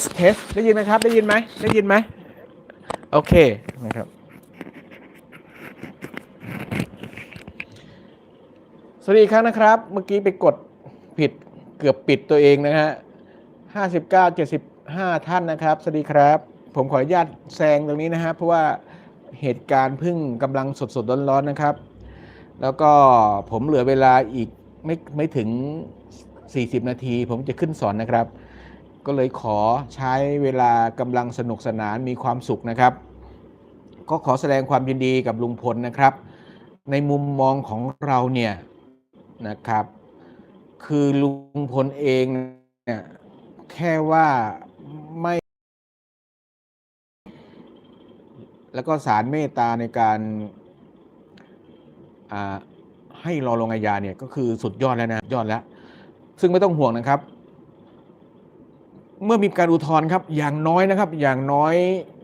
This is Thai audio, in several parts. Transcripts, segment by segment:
สเทสได้ยินไหมครับ ได้ยินไหมได้ยินไหมโอเคนะครับ สวัสดีครั้งนะครับ เมื่อกี้ไปกดผิดเกือบปิดตัวเองนะฮะห้าสิบเก้าเจ็ดสิบห้าท่านนะครับ สวัสดีครับ ผมขออนุญาตแซงตรงนี้นะฮะเพราะว่าเหตุการณ์เพิ่งกำลังสดสดๆร้อนๆนะครับ แล้วก็ผมเหลือเวลาอีกไม่ไม่ถึง 40 นาที ผมจะขึ้นสอนนะครับ ก็เลยขอใช้เวลากำลังสนุกสนานมีความสุขนะครับ ก็ขอแสดงความยินดีกับลุงพลนะครับ ในมุมมองของเราเนี่ยนะครับ คือลุงพลเองเนี่ยแค่ว่าไม่ แล้วก็สารเมตตาในการให้รอลงอาญาเนี่ยก็คือสุดยอดแล้วนะยอดแล้ว ซึ่งไม่ต้องห่วงนะครับ เมื่อมีการอุทธรณ์ครับอย่างน้อยนะครับ อย่างน้อย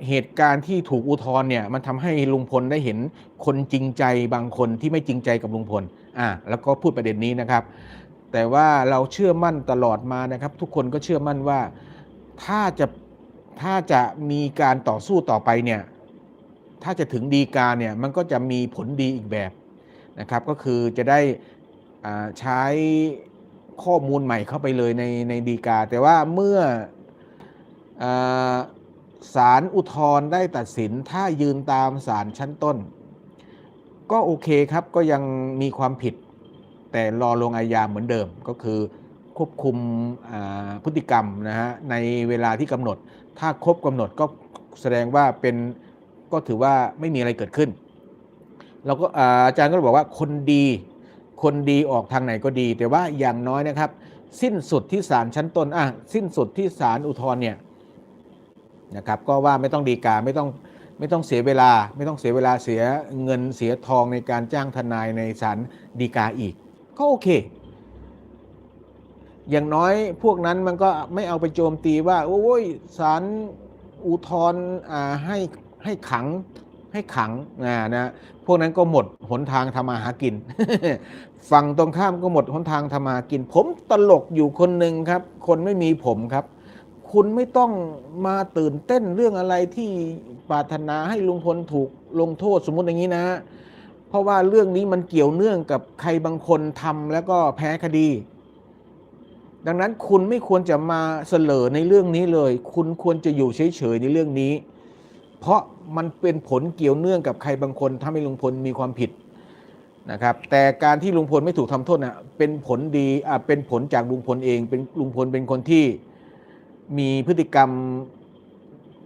เหตุการณ์ที่ถูกอุทธรณ์เนี่ยมันทำให้ลุงพลได้เห็นคนจริงใจบางคนที่ไม่จริงใจกับลุงพลอ่าแล้วก็พูดประเด็นนี้นะครับ แต่ว่าเราเชื่อมั่นตลอดมานะครับ ทุกคนก็เชื่อมั่นว่าถ้าจะถ้าจะมีการต่อสู้ต่อไปเนี่ยถ้าจะถึงดีกาเนี่ยมันก็จะมีผลดีอีกแบบนะครับ ก็คือจะได้อ่าใช้ข้อมูลใหม่เข้าไปเลยในในดีกา แต่ว่าเมื่อ ศาลอุทธรณ์ได้ตัดสินถ้ายืนตามศาลชั้นต้น ก็โอเคครับก็ยังมีความผิด แต่รอลงอาญาเหมือนเดิมก็คือควบคุมพฤติกรรมนะฮะในเวลาที่กำหนด ถ้าครบกำหนดก็แสดงว่าเป็นก็ถือว่าไม่มีอะไรเกิดขึ้นเราก็อาอาจารย์ก็บอกว่าคนดีคนดีออกทางไหนก็ดี แต่ว่าอย่างน้อยนะครับ สิ้นสุดที่ศาลชั้นต้นอะสิ้นสุดที่ศาลอุทธรณ์เนี่ย นะครับก็ว่าไม่ต้องดีกาไม่ต้องไม่ต้องเสียเวลา ไม่ต้องเสียเวลาเสียเงินเสียทองในการจ้างทนายในศาลดีกาอีก ก็โอเค อย่างน้อยพวกนั้นมันก็ไม่เอาไปโจมตีว่าโอ้ยศาลอุทธรณ์ให้ให้ขังให้ขังนะนะพวกนั้นก็หมดหนทางทำมาหากิน ฝั่งตรงข้ามก็หมดหนทางทำมาหากิน ผมตลกอยู่คนหนึ่งครับ คนไม่มีผมครับ คุณไม่ต้องมาตื่นเต้นเรื่องอะไรที่ปรารถนาให้ลุงพลถูกลงโทษสมมติอย่างนี้นะ เพราะว่าเรื่องนี้มันเกี่ยวเนื่องกับใครบางคนทำแล้วก็แพ้คดี ดังนั้นคุณไม่ควรจะมาเสลอในเรื่องนี้เลย คุณควรจะอยู่เฉยๆในเรื่องนี้ เพราะมันเป็นผลเกี่ยวเนื่องกับใครบางคนทำให้ลุงพลมีความผิดนะครับแต่การที่ลุงพลไม่ถูกทำโทษนะเป็นผลดีอะเป็นผลจากลุงพลเอง เป็นลุงพลเป็นคนที่ มีพฤติกรรม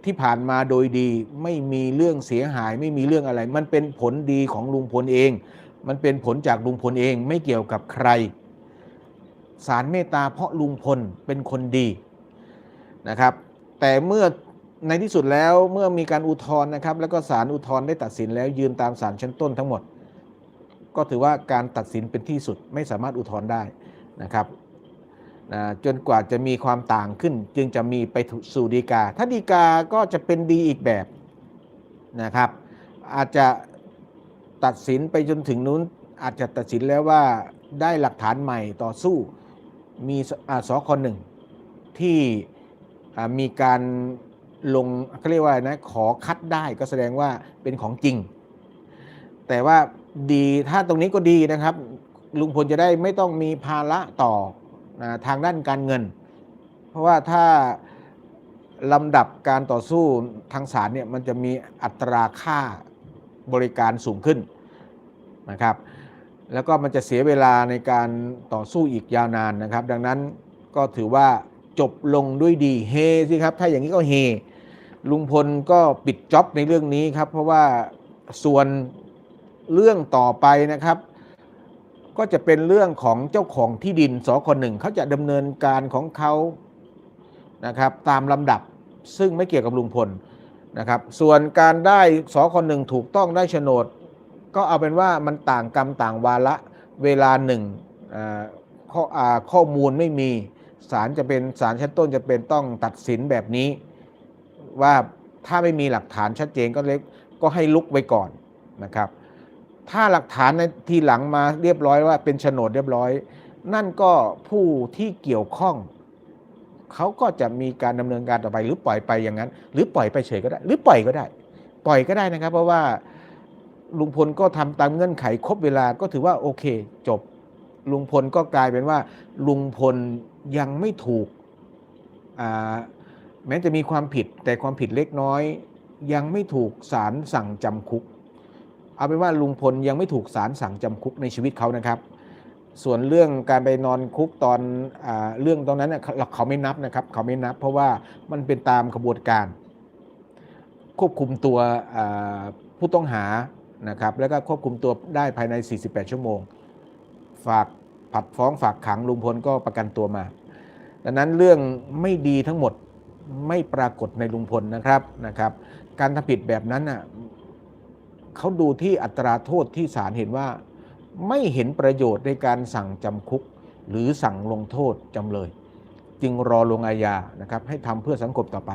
ที่ผ่านมาโดยดี ไม่มีเรื่องเสียหาย ไม่มีเรื่องอะไร มันเป็นผลดีของลุงพลเอง มันเป็นผลจากลุงพลเองไม่เกี่ยวกับใคร สารเมตตาเพราะลุงพลเป็นคนดีนะครับ แต่เมื่อในที่สุดแล้วเมื่อมีการอุทธรณ์นะครับ แล้วก็ศาลอุทธรณ์ได้ตัดสินแล้วยืนตามศาลชั้นต้นทั้งหมด ก็ถือว่าการตัดสินเป็นที่สุดไม่สามารถอุทธรณ์ได้นะครับ นะจนกว่าจะมีความต่างขึ้น จึงจะมีไปสู่ดีกา ถ้าดีกาก็จะเป็นดีอีกแบบนะครับ อาจจะตัดสินไปจนถึงนู้น อาจจะตัดสินแล้วว่าได้หลักฐานใหม่ต่อสู้มีสอ่าสคหนึ่งที่มีการลงเขาเรียกว่านะขอคัดได้ก็แสดงว่าเป็นของจริง แต่ว่าดีถ้าตรงนี้ก็ดีนะครับ ลุงพลจะได้ไม่ต้องมีภาระต่อ ทางด้านการเงิน เพราะว่าถ้าลำดับการต่อสู้ทางศาลเนี่ยมันจะมีอัตราค่าบริการสูงขึ้นนะครับ แล้วก็มันจะเสียเวลาในการต่อสู้อีกยาวนานนะครับ ดังนั้นก็ถือว่าจบลงด้วยดีเฮสิครับ ถ้าอย่างนี้ก็เฮลุงพลก็ปิดจ็อบในเรื่องนี้ครับ เพราะว่าส่วนเรื่องต่อไปนะครับ ก็จะเป็นเรื่องของเจ้าของที่ดินสคหนึ่งเขาจะดำเนินการของเขานะครับตามลำดับซึ่งไม่เกี่ยวกับลุงพลนะครับส่วนการได้สคหนึ่งถูกต้องได้โฉนด ก็เอาเป็นว่ามันต่างกรรมต่างวาระเวลาหนึ่งข้อข้อมูลไม่มีศาลจะเป็นศาลชั้นต้นจะเป็นต้องตัดสินแบบนี้ ว่าถ้าไม่มีหลักฐานชัดเจนก็เล็กก็ให้ลุกไว้ก่อนนะครับ ถ้าหลักฐานในทีหลังมาเรียบร้อยว่าเป็นโฉนดเรียบร้อย นั่นก็ผู้ที่เกี่ยวข้อง เขาก็จะมีการดำเนินการต่อไป หรือปล่อยไปอย่างนั้น หรือปล่อยไปเฉยก็ได้ หรือปล่อยก็ได้ ปล่อยก็ได้นะครับ เพราะว่าลุงพลก็ทำตามเงื่อนไขครบเวลาก็ถือว่าโอเค จบลุงพลก็กลายเป็นว่า ลุงพลยังไม่ถูกแม้จะมีความผิดแต่ความผิดเล็กน้อย ยังไม่ถูกศาลสั่งจำคุก เอาเป็นว่าลุงพลยังไม่ถูกศาลสั่งจำคุกในชีวิตเขานะครับ ส่วนเรื่องการไปนอนคุกตอนอเรื่องตรงนั้นเขาไม่นับนะครับ เขาไม่นับ เพราะว่ามันเป็นตามขบวนการ ควบคุมตัวผู้ต้องหานะครับ แล้วก็ควบคุมตัวได้ภายใน 48 ชั่วโมง ฝากผัดฟ้องฝากขังลุงพลก็ประกันตัวมา ดังนั้นเรื่องไม่ดีทั้งหมดไม่ปรากฏในลุงพลนะครับนะครับ การทำผิดแบบนั้นน่ะ เขาดูที่อัตราโทษที่ศาลเห็นว่า ไม่เห็นประโยชน์ในการสั่งจำคุก หรือสั่งลงโทษจำเลย จึงรอลงอาญานะครับ ให้ทำเพื่อสังคมต่อไป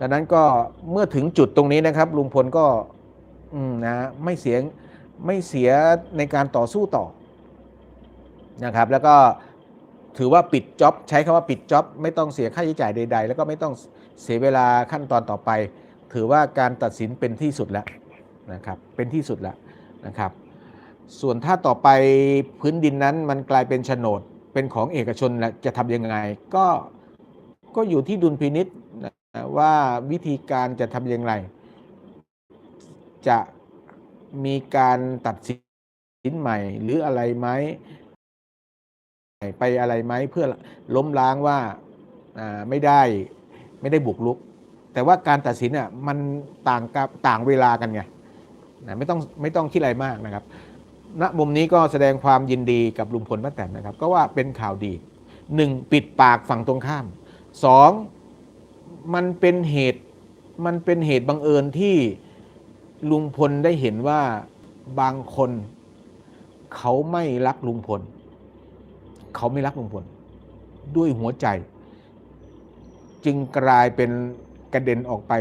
ดังนั้นก็เมื่อถึงจุดตรงนี้นะครับ ลุงพลก็นะไม่เสียไม่เสียในการต่อสู้ต่อนะครับ แล้วก็ถือว่าปิดจ็อบใช้คำว่าปิดจ็อบไม่ต้องเสียค่าใช้จ่ายใด ๆ แล้วก็ไม่ต้องเสียเวลาขั้นตอนต่อไป ถือว่าการตัดสินเป็นที่สุดแล้ว นะครับเป็นที่สุดแล้วนะครับส่วนถ้าต่อไปพื้นดินนั้นมันกลายเป็นโฉนดเป็นของเอกชนแล้วจะทำยังไงก็ก็อยู่ที่ดุลพินิษนะว่าวิธีการจะทำอย่างไร จะมีการตัดสินใหม่หรืออะไรไหมไปอะไรไหมเพื่อล้มล้างว่าไม่ได้ไม่ได้บุกรุก แต่ว่าการตัดสินอะมันต่างกับต่างเวลากันไง นะไม่ต้องไม่ต้องคิดอะไรมากนะครับณมุมนี้ก็แสดงความยินดีกับลุงพลป้าแตนนะครับ ก็ว่าเป็นข่าวดีหนึ่งปิดปากฝั่งตรงข้ามสองมันเป็นเหตุมันเป็นเหตุบังเอิญที่ลุงพลได้เห็นว่าบางคนเขาไม่รักลุงพล เขาไม่รักลุงพล ด้วยหัวใจ จึงกลายเป็นกระเด็นออกไป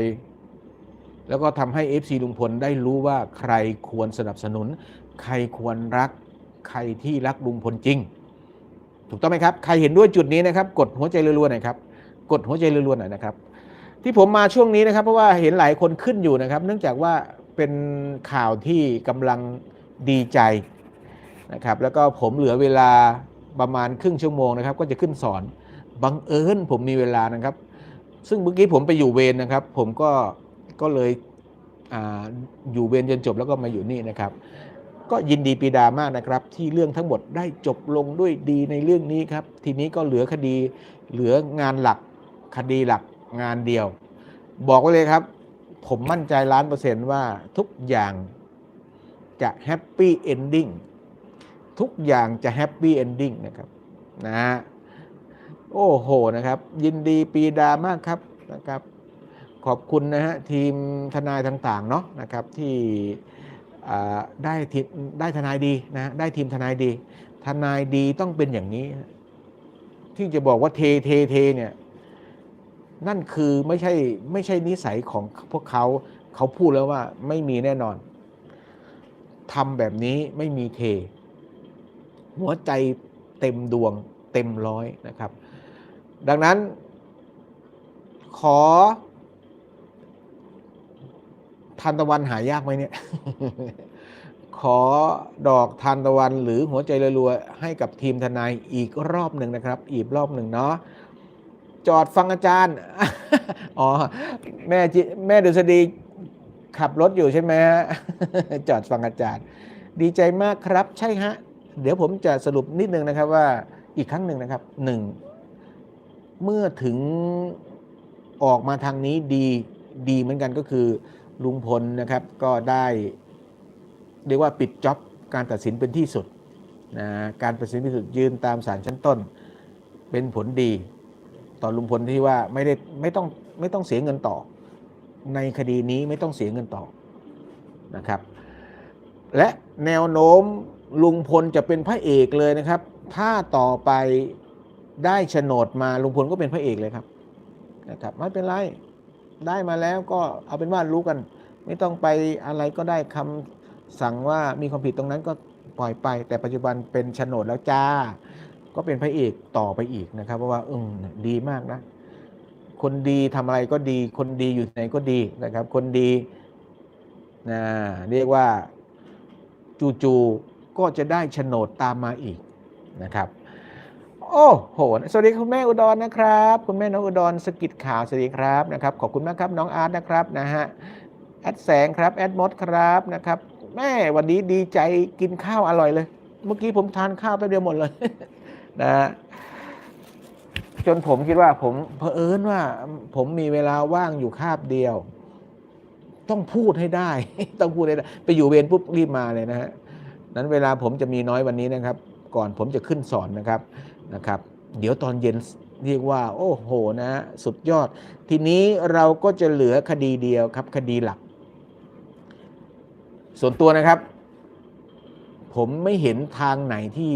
แล้วก็ทำให้ FC ลุงพลได้รู้ว่าใครควรสนับสนุน ใครควรรัก ใครที่รักลุงพลจริง ถูกต้องไหมครับ ใครเห็นด้วยจุดนี้นะครับ กดหัวใจรัวๆหน่อยครับ กดหัวใจรัวๆหน่อยนะครับ ที่ผมมาช่วงนี้นะครับ เพราะว่าเห็นหลายคนขึ้นอยู่นะครับ เนื่องจากว่าเป็นข่าวที่กำลังดีใจนะครับ แล้วก็ผมเหลือเวลาประมาณครึ่งชั่วโมงนะครับ ก็จะขึ้นสอนบังเอิญผมมีเวลานะครับ ซึ่งเมื่อกี้ผมไปอยู่เวรนะครับ ผมก็ ก็เลยออยู่เวรจนจบแล้วก็มาอยู่นี่นะครับ ก็ยินดีปีดามากนะครับ ที่เรื่องทั้งหมดได้จบลงด้วยดีในเรื่องนี้ครับ ทีนี้ก็เหลือคดีเหลืองานหลักคดีหลักงานเดียว บอกไว้เลยครับ ผมมั่นใจล้านเปอร์เซ็นต์ว่าทุกอย่างจะแฮปปี้เอนดิ้งทุกอย่างจะแฮปปี้เอนดิ้งนะครับนะฮะโอ้โหนะครับ ยินดีปีดามากครับนะครับ ขอบคุณนะฮะทีมทนายต่างๆเนาะนะครับที่ได้ทีได้ทนายดีนะได้ทีมทนายดี ทนายดีต้องเป็นอย่างนี้ ที่จะบอกว่าเทเทเทเนี่ยนั่นคือไม่ใช่ไม่ใช่นิสัยของพวกเขาเขาพูดแล้วว่าไม่มีแน่นอนทำแบบนี้ไม่มีเท หัวใจเต็มดวงเต็มร้อยนะครับ ดังนั้นขอ ทานตะวันหายากไหมเนี่ย ขอดอกทานตะวันหรือหัวใจรัวๆให้กับทีมทนายอีกรอบหนึ่งนะครับ อีกรอบหนึ่งเนาะจอดฟังอาจารย์ อ๋อ แม่จิแม่ดุษฎีขับรถอยู่ใช่ไหมฮะ จอดฟังอาจารย์ ดีใจมากครับ ใช่ฮะ เดี๋ยวผมจะสรุปนิดนึงนะครับว่าอีกครั้งหนึ่งนะครับหนึ่งเมื่อถึงออกมาทางนี้ดีดีเหมือนกันก็คือ ลุงพลนะครับก็ได้เรียกว่าปิดจ็อบการตัดสินเป็นที่สุดนะการตัดสินที่สุดยืนตามศาลชั้นต้น เป็นผลดีต่อลุงพลที่ว่าไม่ได้ไม่ต้องไม่ต้องเสียเงินต่อ ในคดีนี้ไม่ต้องเสียเงินต่อนะครับ และแนวโน้มลุงพลจะเป็นพระเอกเลยนะครับ ถ้าต่อไปได้โฉนดมาลุงพลก็เป็นพระเอกเลยครับนะครับไม่เป็นไร ได้มาแล้วก็เอาเป็นว่ารู้กัน ไม่ต้องไปอะไรก็ได้คำสั่งว่ามีความผิดตรงนั้นก็ปล่อยไป แต่ปัจจุบันเป็นโฉนดแล้วจ้า ก็เป็นพระเอกต่อไปอีกนะครับ เพราะว่าอืมดีมากนะ คนดีทำอะไรก็ดี คนดีอยู่ไหนก็ดีนะครับ คนดีนะเรียกว่าจู่ๆก็จะได้โฉนดตามมาอีกนะครับ โอ้โห สวัสดีคุณแม่อุดรนะครับ คุณแม่น้องอุดรสกิดข่าวสวัสดีครับนะครับ ขอบคุณมากครับน้องอาร์ตนะครับนะฮะ แอดแสงครับแอดมดครับนะครับ แม่วันนี้ดีใจกินข้าวอร่อยเลย เมื่อกี้ผมทานข้าวไปเดียวหมดเลยนะฮะจนผมคิดว่าผมเผอิญว่า ผมมีเวลาว่างอยู่คาบเดียว ต้องพูดให้ได้ ต้องพูดให้ได้ ไปอยู่เวรปุ๊บรีบมาเลยนะฮะนั้นเวลาผมจะมีน้อยวันนี้นะครับ ก่อนผมจะขึ้นสอนนะครับ นะครับ เดี๋ยวตอนเย็นเรียกว่า โอ้โหนะ สุดยอด ทีนี้เราก็จะเหลือคดีเดียวครับ คดีหลัก ส่วนตัวนะครับ ผมไม่เห็นทางไหนที่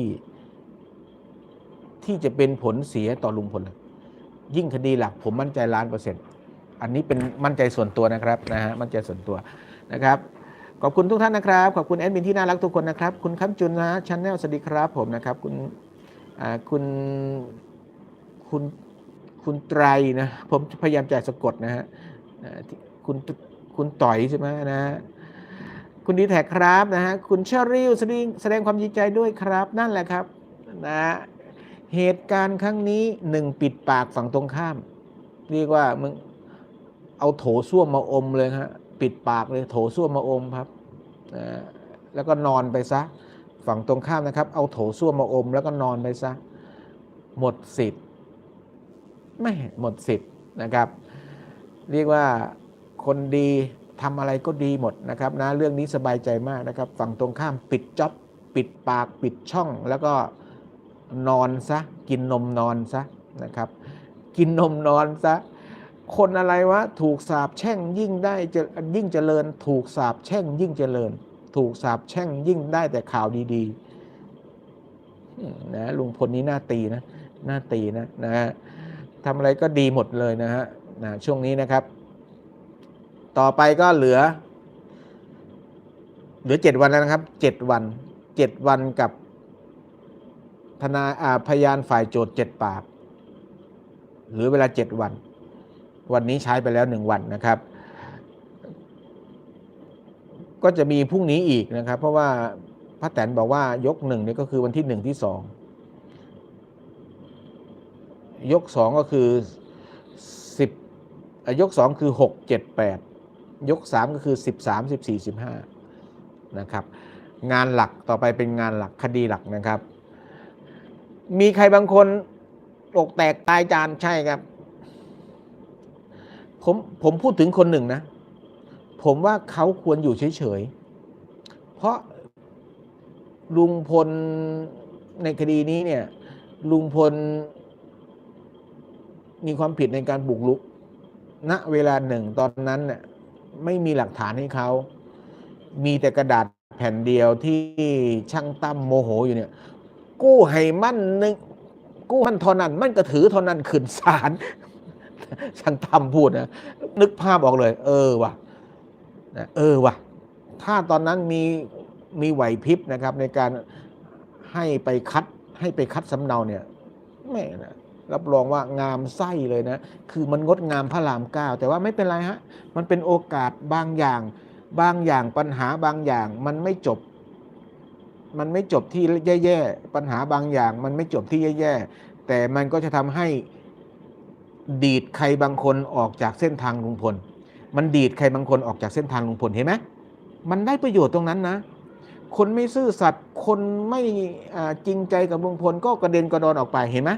ที่จะเป็นผลเสียต่อลุงพลเลยยิ่งคดีหลัก ผมมั่นใจล้านเปอร์เซ็นต์อันนี้เป็นมั่นใจส่วนตัวนะครับนะฮะมั่นใจส่วนตัวนะครับขอบคุณทุกท่านนะครับ ขอบคุณแอดมินที่น่ารักทุกคนนะครับ คุณคำจุนนะชันแนลสวัสดีครับผมนะครับ คุณ คุณคุณคุณไตรนะผมพยายามจะสะกดนะฮะคุณคุณต่อยใช่ไหมนะฮะคุณดีแท็กครับนะฮะคุณเชอริลแสดงแสดงความยินใจด้วยครับนั่นแหละครับนะฮะเหตุการณ์ครั้งนี้หนึ่งปิดปากฝั่งตรงข้าม เรียกว่ามึงเอาโถส้วมมาอมเลยฮะปิดปากเลยโถส้วมมาอมครับนะแล้วก็นอนไปซะ ฝั่งตรงข้ามนะครับ เอาโถส้วมมาอมแล้วก็นอนไปซะ หมดสิทธิ์ไม่หมดสิทธิ์นะครับ เรียกว่าคนดีทำอะไรก็ดีหมดนะครับนะเรื่องนี้สบายใจมากนะครับ ฝั่งตรงข้ามปิดจ็อบปิดปากปิดช่องแล้วก็นอนซะ กินนมนอนซะนะครับ กินนมนอนซะ คนอะไรวะ ถูกสาบแช่งยิ่งได้จะยิ่งเจริญ ถูกสาบแช่งยิ่งเจริญ ถูกสาบแช่งยิ่งได้แต่ข่าวดีๆนะลุงพลนี้น่าตีนะน่าตีนะนะฮะทำอะไรก็ดีหมดเลยนะฮะนะช่วงนี้นะครับ ต่อไปก็เหลือ เหลือเจ็ดวันแล้วนะครับเจ็ดวันเจ็ดวันกับทนายอ่าพยานฝ่ายโจทย์เจ็ดปากหลือเวลาเจ็ดวัน วันนี้ใช้ไปแล้วหนึ่งวันนะครับ ก็จะมีพรุ่งนี้อีกนะครับ เพราะว่าพระแตนบอกว่ายกหนึ่งนี่ก็คือวันที่หนึ่งที่สองยกสองก็คือสิบยกสองคือหกเจ็ดแปดยกสามก็คือสิบสามสิบสี่สิบห้านะครับงานหลักต่อไปเป็นงานหลักคดีหลักนะครับ มีใครบางคนอกแตกตายจานใช่ครับ ผมผมพูดถึงคนหนึ่งนะ ผมว่าเขาควรอยู่เฉยๆ เพราะลุงพลในคดีนี้เนี่ย ลุงพล มีความผิดในการบุกรุกณเวลาหนึ่งตอนนั้นเนี่ยไม่มีหลักฐานให้เขา มีแต่กระดาษแผ่นเดียวที่ช่างตั้มโมโหอยู่เนี่ย กู้ให้มั่นนึงกู้มั่นทอนั้น มั่นกระถือทอนั้นขึ้นศาลช่างตั้มพูดนะนึกภาพออกเลย เออว่ะ นะเออว่ะถ้าตอนนั้นมีมีไหวพริบนะครับ ในการให้ไปคัดให้ไปคัดสำเนาเนี่ยแม่นะรับรองว่างามไส้เลยนะ คือมันงดงามพระรามเก้าแต่ว่าไม่เป็นไรฮะ มันเป็นโอกาสบางอย่าง บางอย่างปัญหาบางอย่างมันไม่จบ มันไม่จบที่แย่ๆปัญหาบางอย่าง มันไม่จบที่แย่ๆแต่มันก็จะทำให้ดีดใครบางคนออกจากเส้นทางลุงพล มันดีดใครบางคนออกจากเส้นทางลุงพลเห็นไหมมันได้ประโยชน์ตรงนั้นนะ คนไม่ซื่อสัตย์คนไม่จริงใจกับลุงพลก็กระเด็นกระดอนออกไปเห็นไหม